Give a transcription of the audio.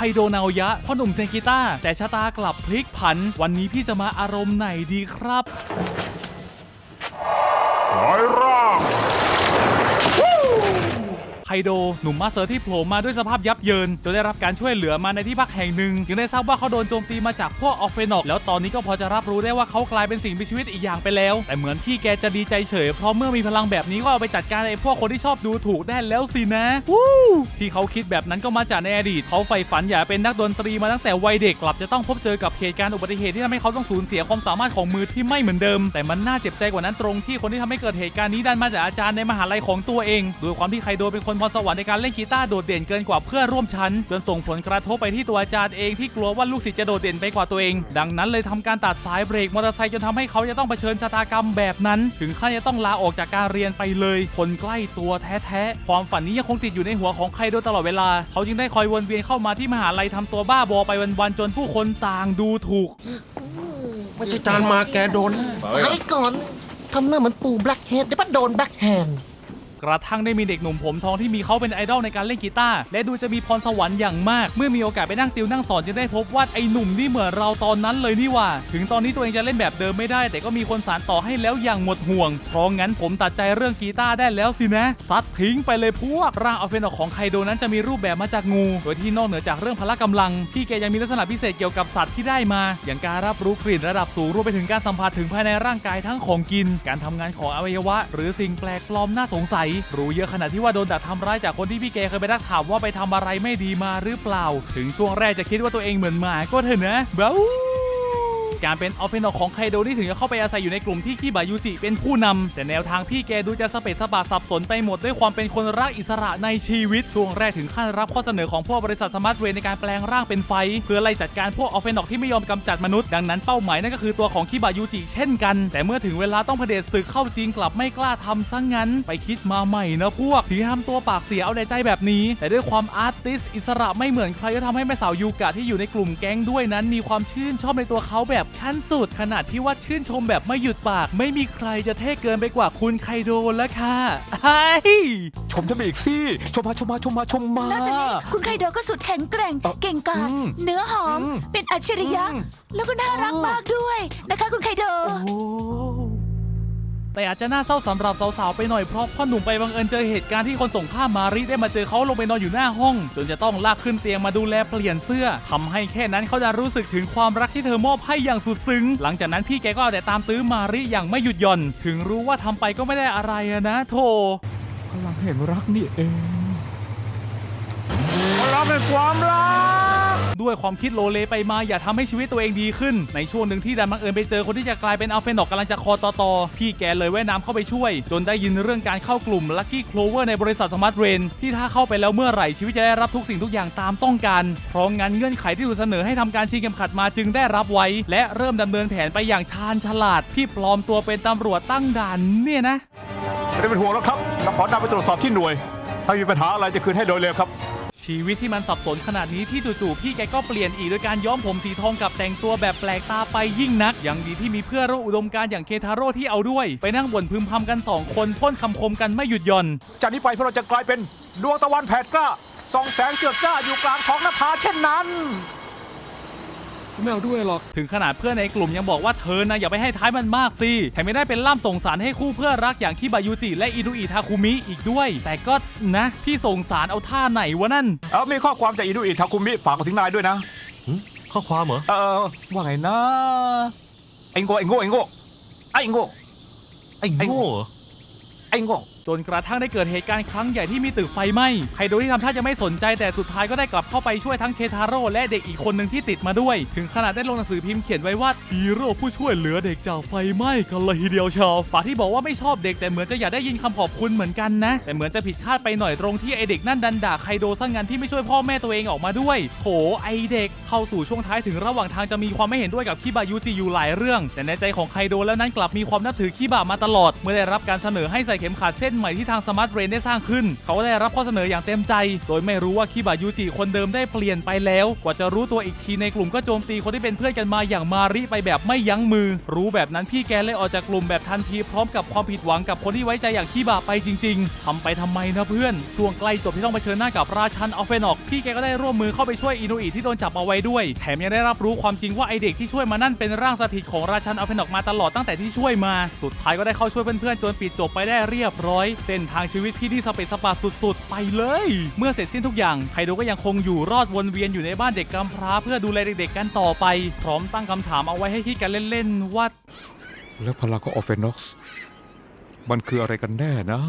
ไฮโดนาวยะพ่อหนุ่มเซนกิต้า แต่ชะตากลับพลิกผัน วันนี้พี่จะมาอารมณ์ไหนดีครับ ร้ายร่าง ไคโด หนุ่มมาสเตอร์ที่โผล่มาด้วยสภาพยับเยินจนได้รับการช่วยเหลือมาในที่พักแห่งหนึ่งจึงได้ทราบว่าเขาโดนโจมตีมาจากพวกออฟเฟนอกแล้วตอนนี้ก็พอจะรับรู้ได้ว่าเขากลายเป็นสิ่งมีชีวิตอีกอย่างไปแล้ว แต่เหมือนพี่แกจะดีใจเฉย เพราะเมื่อมีพลังแบบนี้ก็เอาไปจัดการไอ้พวกคนที่ชอบดูถูกได้แล้วสินะวู้ที่เขาคิดแบบนั้นก็มาจากในอดีตเขาใฝ่ฝันอยากเป็นนักดนตรีมาตั้งแต่วัยเด็กกลับจะต้องพบเจอกับเหตุการณ์อุบัติเหตุที่ทำให้เขาต้องสูญเสียความสามารถของมือที่ไม่เหมือนเดิม แต่มันน่าเจ็บใจกว่านั้นตรงที่คนที่ทำให้เกิดเหตุการณ์นี้ดันมาจากอาจารย์ในมหาลัยของตัวเองโดยความที่ไคโดเป็นคนพรสวรรค์ในการเล่นกีตาร์โดดเด่นเกินกว่าเพื่อนร่วมชั้นจนส่งผลกระทบไปที่ตัวอาจารย์เองที่กลัวว่าลูกศิษย์จะโดดเด่นไปกว่าตัวเอง ดังนั้นเลยทำการตัดสายเบรกมอเตอร์ไซค์จนทำให้เขาจะต้องเผชิญชะตากรรมแบบนั้น ถึงขั้นจะต้องลาออกจากการเรียนไปเลย คนใกล้ตัวแท้ๆความฝันนี้ยังคงติดอยู่ในหัวของไคโดตลอดเวลา เขาจึงได้คอยวนเวียนเข้ามาที่มหาลัยทำตัวบ้าบอไปวันๆจนผู้คนต่างดูถูกไม่ใช่จานมาแกโดนไปไอ้ก่อนทำหน้าเหมือนปูแบล็กเฮดเดี๋ยวมันโดนแบล็กแฮนด์ กระทั่งได้มีเด็กหนุ่มผมทองที่มีเขาเป็นไอดอลในการเล่นกีตาร์และดูจะมีพรสวรรค์อย่างมาก เมื่อมีโอกาสไปนั่งติวนั่งสอนจึงได้พบว่าไอหนุ่มนี่เหมือนเราตอนนั้นเลยนี่ว่า ถึงตอนนี้ตัวเองจะเล่นแบบเดิมไม่ได้ แต่ก็มีคนสานต่อให้แล้วอย่างหมดห่วง เพราะงั้นผมตัดใจเรื่องกีตาร์ได้แล้วสินะซัดทิ้งไปเลยพวกร่างอัลเฟนออกของไคโดนั้นจะมีรูปแบบมาจากงู โดยที่นอกเหนือจากเรื่องพละกำลังพี่แกยังมีลักษณะพิเศษเกี่ยวกับสัตว์ที่ได้มา อย่างการรับรู้กลิ่นระดับสูงรวมไปถึงการสัมผัสถึงภายในร่างกายทั้งของกิน การทำงานของอวัยวะ หรือสิ่งแปลกปลอมน่าสงสัยรู้เยอะขนาดที่ว่าโดนดักทำร้ายจากคนที่พี่แกเคยไปดักถามว่าไปทำอะไรไม่ดีมาหรือเปล่า ถึงช่วงแรกจะคิดว่าตัวเองเหมือนหมาก็เถอะนะเบ้า การเป็นออฟเฟนอของไคโดนี่ถึงจะเข้าไปอาศัยอยู่ในกลุ่มที่คิบายุจิเป็นผู้นำแต่แนวทางพี่แกดูจะสเปซสปาสับสนไปหมดด้วยความเป็นคนรักอิสระในชีวิต ช่วงแรกถึงขั้นรับข้อเสนอของพวกบริษัทสมาร์ทเวย์ในการแปลงร่างเป็นไฟ เพื่อไล่จัดการพวกออฟเฟนอที่ไม่ยอมกำจัดมนุษย์ดังนั้นเป้าหมายนั่นก็คือตัวของคิบายุจิเช่นกัน แต่เมื่อถึงเวลาต้องเผด็จศึกเข้าจริงกลับไม่กล้าทำซะงงั้น ไปคิดมาใหม่นะพวกที่ทำตัวปากเสียเอาแต่ใจแบบนี้ แต่ด้วยความอาร์ติสอิสระไม่เหมือนใครก็ทำให้แม่สาวยูกะที่อยู่ในกลุ่มแก๊งด้วยนั้น มีความชื่นชอบในตัวเขาแบบขั้นสุดขนาดที่ว่าชื่นชมแบบไม่หยุดปาก ไม่มีใครจะเท่เกินไปกว่าคุณไคโดแล้วค่ะไอ้ชมฉันไปอีกสิชมมาชมมาชมมาชมมา นอกจากนี้คุณไคโดก็สุดแข็งแกร่ง เอ่อเก่งกาจอืมเนื้อหอม อืมเป็นอัจฉริยะ อืม แล้วก็น่ารักมากด้วยนะคะ คุณไคโด โอ้ แต่อาจจะน่าเศร้าสำหรับสาวๆไปหน่อยเพราะพ่อหนุ่มไปบังเอิญเจอเหตุการณ์ที่คนส่งภาพมาริได้มาเจอเขาลงไปนอนอยู่หน้าห้อง จนจะต้องลากขึ้นเตียงมาดูแลเปลี่ยนเสื้อทำให้แค่นั้นเขาจะรู้สึกถึงความรักที่เธอมอบให้อย่างสุดซึ้ง หลังจากนั้นพี่แกก็เอาแต่ตามตื้อมาริอย่างไม่หยุดหย่อน ถึงรู้ว่าทำไปก็ไม่ได้อะไรอะนะโธพลังแห่งรักนี่เองเราเป็นความรัก ด้วยความคิดโลเลไปมาอย่าทำให้ชีวิตตัวเองดีขึ้น ในช่วงหนึ่งที่ดันบังเอิญไปเจอคนที่จะกลายเป็นอัลเฟนอกกำลังจะคอตอตอพี่แกเลยแว่น้ำเข้าไปช่วย จนได้ยินเรื่องการเข้ากลุ่มลั c กี้โคลเวอร์ในบริษัทสมาร์ทเรนที่ถ้าเข้าไปแล้วเมื่อไหร่ชีวิตจะได้รับทุกสิ่งทุกอย่างตามต้องการเพราะงั้นเงื่อนไขที่ถูกเสนอให้ทำการชิงเข็มขัดมาจึงได้รับไว้ และเริ่มดำเนินแผนไปอย่างชาญฉลาด ที่ปลอมตัวเป็นตำรวจตั้งด่านเนี่ยนะไม่ได้เป็นห่วงแล้วครับเราขอนำไปตรวจสอบที่หน่วย ถ้ามีปัญหาอะไรจะคืนให้โดยเร็วครับ ชีวิตที่มันสับสนขนาดนี้ที่จู่ๆพี่แกก็เปลี่ยนอีกโดยการย้อมผมสีทองกับแต่งตัวแบบแปลกตาไปยิ่งนัก ยังดีที่มีเพื่อนร่วมอุดมการณ์อย่างเคทาโร่ที่เอาด้วย ไปนั่งบ่นพึมพำกันสองคนพ่นคำคมกันไม่หยุดหย่อน จากนี้ไปพวกเราจะกลายเป็นดวงตะวันแผดกล้าส่องแสงเจิดจ้าอยู่กลางท้องนภาเช่นนั้น ไม่เอาด้วยหรอก ถึงขนาดเพื่อนในกลุ่มยังบอกว่าเธอนะอย่าไปให้ท้ายมันมากสิแถมไม่ได้เป็นล่ามส่งสารให้คู่เพื่อนรักอย่างคิบายุจิและอิรุอิทาคุมิอีกด้วย แต่ก็นะพี่ส่งสารเอาท่าไหนวะนั่น เออมีข้อความจากอินุอิทาคุมิฝากมาถึงนายด้วยนะ ข้อความเหรอ เออว่าไงนะไอ้โง่ไอ้โง่ไอ้โง่ไอ้โง่ไอ้โง่เหรอไอ้โง่ จนกระทั่งได้เกิดเหตุการณ์ครั้งใหญ่ที่มีตึกไฟไหม้ไคโดที่ทำท่าจะไม่สนใจแต่สุดท้ายก็ได้กลับเข้าไปช่วยทั้งเคทาโร่และเด็กอีกคนหนึ่งที่ติดมาด้วย ถึงขนาดได้ลงหนังสือพิมพ์เขียนไว้ว่าฮีโร่ผู้ช่วยเหลือเด็กจากไฟไหม้กันเลยทีเดียวเชาวป่าที่บอกว่าไม่ชอบเด็กแต่เหมือนจะอยากได้ยินคำขอบคุณเหมือนกันนะ แต่เหมือนจะผิดคาดไปหน่อยตรงที่ไอเด็กนั่นดันด่าไคโดซะงั้นที่ไม่ช่วยพ่อแม่ตัวเองออกมาด้วยโถไอเด็กเข้าสู่ช่วงท้ายถึงระหว่างทางจะมีความไม่เห็นด้วยกับคิบายุจิอยู่หลายเรื่อง แต่ในใจของไคโดแล้วนั้นกลับมีความนับถือคิบะมาตลอด เมื่อได้รับการเสนอให้ใส่เข็มขัดเส้นใหม่ที่ทางสมาร์ทเรนได้สร้างขึ้น เขาได้รับข้อเสนออย่างเต็มใจ โดยไม่รู้ว่าคิบายูจิคนเดิมได้เปลี่ยนไปแล้ว กว่าจะรู้ตัวอีกทีในกลุ่มก็โจมตีคนที่เป็นเพื่อนกันมาอย่างมาริไปแบบไม่ยั้งมือ รู้แบบนั้นพี่แกเลยออกจากกลุ่มแบบทันทีพร้อมกับความผิดหวังกับคนที่ไว้ใจอย่างคิบาไปจริง ๆทำไปทำไมนะเพื่อน ช่วงใกล้จบที่ต้องเผชิญหน้ากับราชันอัลเฟนอกพี่แกก็ได้ร่วมมือเข้าไปช่วยอินุอิที่โดนจับเอาไว้ด้วย แถมยังได้รับรู้ความจริงว่าไอเด็กที่ช่วยมานั่นเป็นร่างสถิตของราชันอัลเฟนอกมาตลอดตั้งแต่ที่ช่วยมา สุดท้ายก็ได้เข้าช่วยเพื่อนๆจนปิดจบไปได้เรียบร้อยเส้นทางชีวิตพี่ที่สเปซสปาสุดๆ ไปเลย เมื่อเสร็จสิ้นทุกอย่างไคโดก็ยังคงอยู่รอดวนเวียนอยู่ในบ้านเด็กกำพร้าเพื่อดูแลเด็กๆกันต่อไป พร้อมตั้งคำถามเอาไว้ให้คิดกันเล่นๆว่าแล้วพลังของออฟเฟนอกซ์มันคืออะไรกันแน่นะ